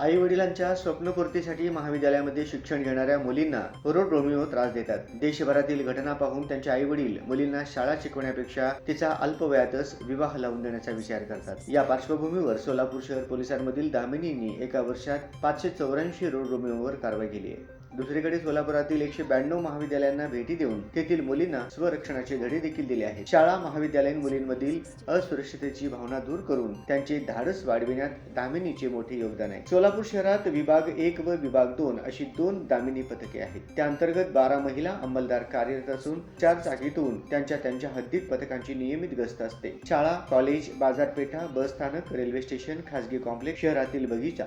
आई वडिलांच्या स्वप्नपूर्तीसाठी महाविद्यालयामध्ये शिक्षण घेणाऱ्या मुलींना रोड रोमिओ त्रास देतात. देशभरातील घटना पाहून त्यांचे आई वडील मुलींना शाळा शिकवण्यापेक्षा तिचा अल्पवयातच विवाह लावून देण्याचा विचार करतात. या पार्श्वभूमीवर सोलापूर शहर पोलिसांमधील दामिनींनी एका वर्षात पाचशे चौऱ्याऐंशी रोड रोमिओवर कारवाई केली आहे. दुसरीकडे सोलापुरातील एकशे ब्याण्णव महाविद्यालयांना भेटी देऊन तेथील मुलींना स्वरक्षणाचे धडे देखील दिले आहेत. शाळा महाविद्यालयीन मुलींमधील असुरक्षितेची भावना दूर करून त्यांचे धाडस वाढविण्यात दामिनीचे मोठे योगदान आहे. सोलापूर शहरात विभाग एक व विभाग दोन अशी दोन दामिनी पथके आहेत. त्या अंतर्गत बारा महिला अंमलदार कार्यरत असून चार चाकीतून त्यांच्या त्यांच्या हद्दीत पथकांची नियमित गस्त असते. शाळा कॉलेज बाजारपेठा बस स्थानक रेल्वे स्टेशन खासगी कॉम्प्लेक्स शहरातील बगीचा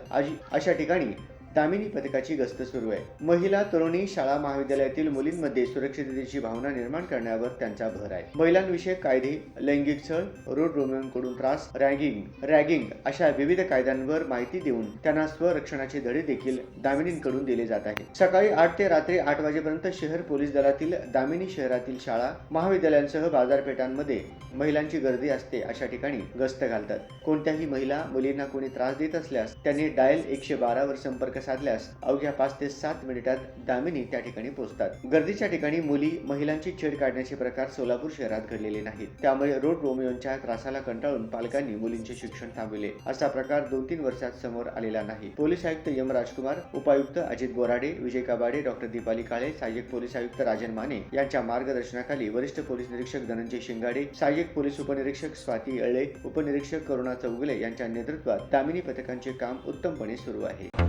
अशा ठिकाणी दामिनी पथकाची गस्त सुरू आहे. महिला तरुणी शाळा महाविद्यालयातील मुलींमध्ये सुरक्षिततेची भावना निर्माण करण्यावर त्यांचा भर आहे. महिलांविषयक कायदे लैंगिक छळ रोड रोमियोंकडून त्रास रॅगिंग रॅगिंग अशा विविध कायद्यांवर माहिती देऊन त्यांना स्वरक्षणाचे धडे देखील दामिनींकडून दिले जात आहेत. सकाळी आठ ते रात्री आठ वाजेपर्यंत शहर पोलीस दलातील दामिनी शहरातील शाळा महाविद्यालयांसह बाजारपेठांमध्ये महिलांची गर्दी असते अशा ठिकाणी गस्त घालतात. कोणत्याही महिला मुलींना कोणी त्रास देत असल्यास त्यांनी डायल एकशे बारावर संपर्क साधल्यास अवघ्या पाच ते सात मिनिटात दामिनी त्या ठिकाणी पोहोचतात. गर्दीच्या ठिकाणी मुली महिलांची छेड काढण्याचे प्रकार सोलापूर शहरात घडलेले नाहीत. त्यामुळे रोड रोमियोंच्या त्रासाला कंटाळून पालकांनी मुलींचे शिक्षण थांबविले. असा प्रकार दोन तीन वर्षात समोर आलेला नाही. पोलीस आयुक्त यम राजकुमार उपायुक्त अजित बोराडे विजय कबाडे डॉक्टर दीपाली काळे सहाय्यक पोलीस आयुक्त राजन माने यांच्या मार्गदर्शनाखाली वरिष्ठ पोलीस निरीक्षक धनंजय शिंगाडे सहाय्यक पोलीस उपनिरीक्षक स्वाती अळे उपनिरीक्षक करुणा चौगुले यांच्या नेतृत्वात दामिनी पथकांचे काम उत्तमपणे सुरू आहे.